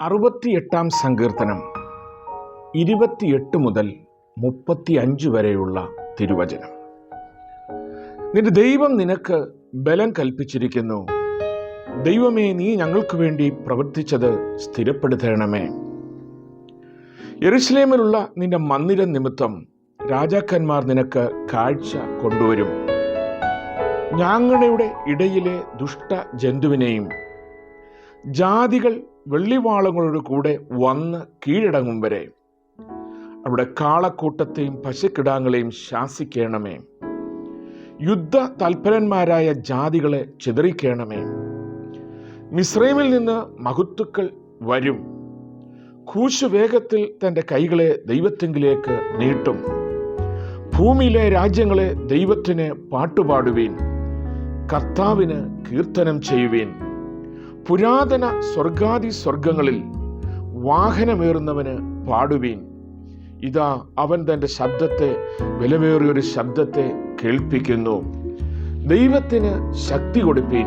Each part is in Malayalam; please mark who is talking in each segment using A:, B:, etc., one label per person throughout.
A: അറുപത്തിയെട്ടാം സങ്കീർത്തനം ഇരുപത്തിയെട്ട് മുതൽ മുപ്പത്തിയഞ്ച് വരെയുള്ള തിരുവചനം. നിന്റെ ദൈവം നിനക്ക് ബലം കൽപ്പിച്ചിരിക്കുന്നു. ദൈവമേ നീ ഞങ്ങൾക്ക് വേണ്ടി പ്രവർത്തിച്ചത് സ്ഥിരപ്പെടുത്തണമേ. യെരുശലേമിലുള്ള നിന്റെ മന്ദിരം നിമിത്തം രാജാക്കന്മാർ നിനക്ക് കാഴ്ച കൊണ്ടുവരും. ഞങ്ങളുടെ ഇടയിലെ ദുഷ്ട ജന്തുവിനെയും ജാതികൾ വെള്ളിവാളങ്ങളോട് കൂടെ വന്ന് കീഴടങ്ങും വരെ. അവിടെ കാളക്കൂട്ടത്തെയും പശുക്കിടാങ്ങളെയും ശാസിക്കണമേ. യുദ്ധ തൽപരന്മാരായ ജാതികളെ ചിതറിക്കണമേ. മിശ്രൈമിൽ നിന്ന് മഹുത്തുക്കൾ വരും. കൂശു വേഗത്തിൽ തന്റെ കൈകളെ ദൈവത്തെങ്കിലേക്ക് നീട്ടും. ഭൂമിയിലെ രാജ്യങ്ങളെ ദൈവത്തിന് പാട്ടുപാടുവീൻ. കർത്താവിന് കീർത്തനം ചെയ്യുവീൻ. പുരാതന സ്വർഗാദി സ്വർഗങ്ങളിൽ വാഹനമേറുന്നവന് പാടുവീൻ. ഇതാ അവൻ തന്റെ ശബ്ദത്തെ വിലമേറിയൊരു ശബ്ദത്തെ കേൾപ്പിക്കുന്നു. ദൈവത്തിന് ശക്തി കൊടുപ്പീൻ.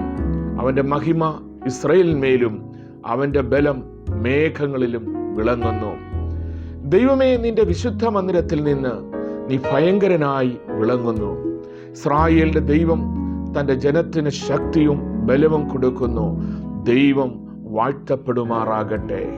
A: അവന്റെ മഹിമ ഇസ്രയേലിന്മേലും അവന്റെ ബലം മേഘങ്ങളിലും വിളങ്ങുന്നു. ദൈവമേ നിന്റെ വിശുദ്ധ മന്ദിരത്തിൽ നിന്ന് നീ ഭയങ്കരനായി വിളങ്ങുന്നു. ഇസ്രായേലിന്റെ ദൈവം തന്റെ ജനത്തിന് ശക്തിയും ബലവും കൊടുക്കുന്നു. ദൈവം വാഴ്ത്തപ്പെടുമാറാകട്ടെ.